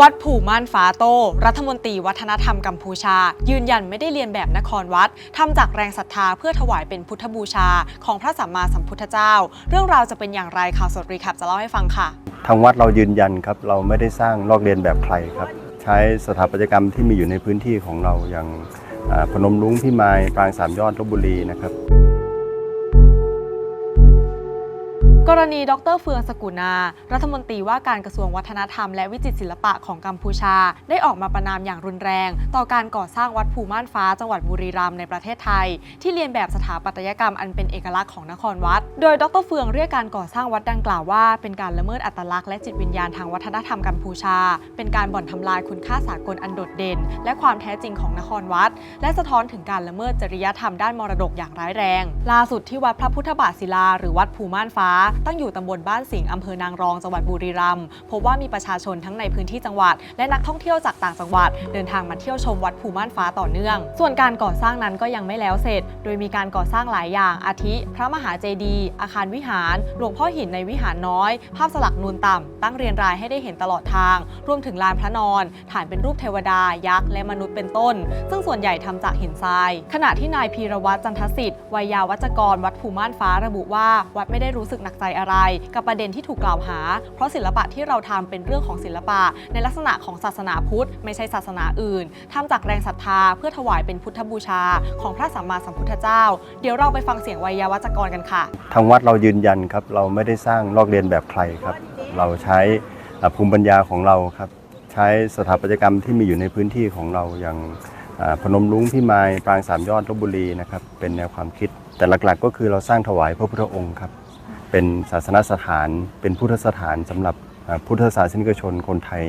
วัดผู่ม่านฟ้าโต รัฐมนตรีวัฒนธรรมกัมพูชา ยืนยันไม่ได้เรียนแบบนครวัดทำจากแรงศรัทธาเพื่อถวายเป็นพุทธบูชา ของพระสัมมาสัมพุทธเจ้า เรื่องราวจะเป็นอย่างไรข่าวสดรีแคปจะเล่าให้ฟังค่ะ ทางวัดเรายืนยันครับเราไม่ได้สร้างลอกเลียนแบบใครครับ ใช้สถาปัตยกรรมที่มีอยู่ในพื้นที่ของเราอย่างพนมรุ้งพิมายปรางสามยอดลบบุรีนะครับ กรณีดรเฟืองสกุณา รัฐมนตรีว่าการกระทรวงวัฒนธรรมและวิจิตรศิลปะของกัมพูชา ได้ออกมาประนามอย่างรุนแรง ต่อการก่อสร้างวัดภูม่านฟ้าจังหวัดบุรีรัมย์ในประเทศไทย ที่เรียนแบบสถาปัตยกรรมอันเป็นเอกลักษณ์ของนครวัด โดยดรเฟืองเรียกการก่อสร้างวัดดังกล่าวว่า เป็นการละเมิดอัตลักษณ์และจิตวิญญาณทางวัฒนธรรมกัมพูชา เป็นการบ่อนทำลายคุณค่าสากลอันโดดเด่น และความแท้จริงของนครวัด และสะท้อนถึงการละเมิดจริยธรรมด้านมรดกอย่างร้ายแรง ล่าสุดที่วัดพระพุทธบาทศิลาหรือวัดภูม่านฟ้าตั้งอยู่ตำบลบ้านสิงห์อำเภอนางรองจังหวัดบุรีรัมย์พบว่ามีประชาชนทั้งในพื้นที่จังหวัด และนักท่องเที่ยวจากต่างจังหวัด เดินทางมาเที่ยวชมวัดภูม่านฟ้าต่อเนื่อง ส่วนการก่อสร้างนั้นก็ยังไม่แล้วเสร็จ โดยมีการก่อสร้างหลายอย่างอาทิ พระมหาเจดีย์อาคารวิหาร หลวงพ่อหินในวิหารน้อย ภาพสลักนูนต่ำตั้งเรียนรายให้ได้เห็นตลอดทาง รวมถึงลานพระนอน ฐานเป็นรูปเทวดา ยักษ์และมนุษย์เป็นต้น ซึ่งส่วนใหญ่ทำจากหินทราย ขณะที่นายพีรวัตรจันทสิทธิ์วัยยาวัจกรวัดภูม่านฟ้าระบุว่า วัดไม่ได้รู้สึกหนักใจอะไร กับประเด็นที่ถูกกล่าวหา เพราะศิลปะที่เราทำเป็นเรื่องของศิลปะ ในลักษณะของศาสนาพุทธ ไม่ใช่ศาสนาอื่นทำจากแรงศรัทธาเพื่อถวายเป็นพุทธบูชา ของพระสัมมาสัมพุทธเจ้า เดี๋ยวเราไปฟังเสียงวัยยาวัจกรกันค่ะ ทางวัดเรายืนยันครับ เราไม่ได้สร้างลอกเลียนแบบใครครับ เราใช้ภูมิปัญญาของเราครับ ใช้สถาปัตยกรรมที่มีอยู่ในพื้นที่ของเราอย่างพนมรุ้งพิมายปรางสามยอดลบบุรีนะครับเป็นแนวความคิด แต่หลักๆ ก็คือเราสร้างถวายพระพุทธองค์ครับ เป็นศาสนสถาน เป็นพุทธสถานสำหรับพุทธศาสนิกชนคนไทย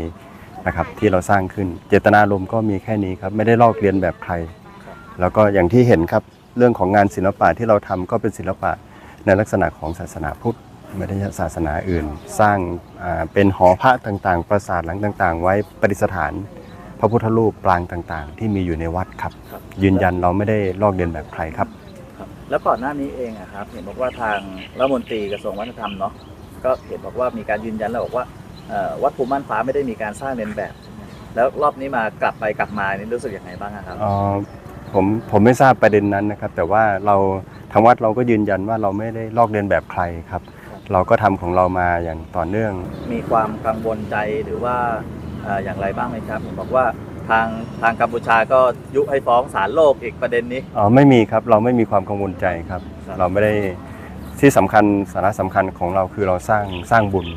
นะครับที่เราสร้างขึ้น เจตนารมณ์ก็มีแค่นี้ครับไม่ได้ลอกเลียนแบบใคร แล้วก็อย่างที่เห็นครับเรื่องของงานศิลปะที่เราทำก็เป็นศิลปะในลักษณะของศาสนาพุทธไม่ได้ศาสนาอื่น สร้างเป็นหอพระต่างๆ ปราสาทหลังต่าง ๆ ไว้ประดิษฐาน พระพุทธรูปปรางต่างๆ ที่มีอยู่ในวัดครับ ยืนยันเราไม่ได้ลอกเลียนแบบใครครับ แล้วก่อนหน้านี้เองอะครับ เห็นบอกว่าทางรัฐมนตรีกระทรวงวัฒนธรรมเนาะก็เห็นบอกว่ามีการยืนยันแล้วบอกว่าเอ่อวัดภูมิม่านฟ้าไม่ได้มีการสร้างเลียนแบบใช่ไหมแล้วรอบนี้มากลับไปกลับมานี่รู้สึกยังไงบ้างอะครับเอ่อผมผมไม่ทราบประเด็นนั้นนะครับ แต่ว่าเราทางวัดเราก็ยืนยันว่าเราไม่ได้ลอกเลียนแบบใครครับ เราก็ทำของเรามาอย่างต่อเนื่อง มีความกังวลใจหรือว่าเอ่ออย่างไรบ้างไหมครับเห็นบอกว่า ทางทางกัมพูชาก็ยุให้ฟ้องศาลโลกอีกประเด็นนี้ อ๋อไม่มีครับเราไม่มีความกังวลใจครับ ครับ เราไม่ได้ที่สำคัญสาระสำคัญของเราคือเราสร้างสร้างบุญ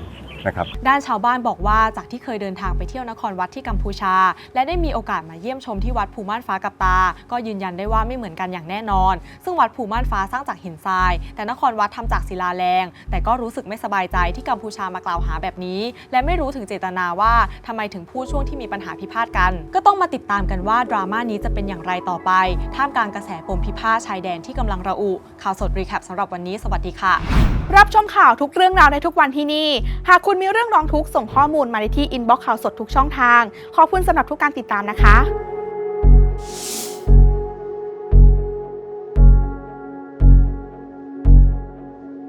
นะครับด้านชาวบ้านบอกว่าจากที่เคยเดินทางไปเที่ยวนครวัดที่กัมพูชา และได้มีโอกาสมาเยี่ยมชมที่วัดภูม่านฟ้ากับตา ก็ยืนยันได้ว่าไม่เหมือนกันอย่างแน่นอน ซึ่งวัดภูม่านฟ้าสร้างจากหินทราย แต่นครวัดทำจากศิลาแรง แต่ก็รู้สึกไม่สบายใจที่กัมพูชามากล่าวหาแบบนี้ และไม่รู้ถึงเจตนาว่าทำไมถึงพูดช่วงที่มีปัญหาพิพาทกัน ก็ต้องมาติดตามกันว่าดราม่านี้จะเป็นอย่างไรต่อไป ท่ามกลางกระแสปมพิพาทชายแดนที่กำลังระอุข่าวสดรีแคปสำหรับวันนี้สวัสดีค่ะ รับชมข่าวทุกเรื่องราวในทุกวันที่นี่ หากคุณมีเรื่องร้องทุกข์ส่งข้อมูลมาในที่อินบ็อกซ์ข่าวสดทุกช่องทาง ขอบคุณสำหรับทุกการติดตามนะคะ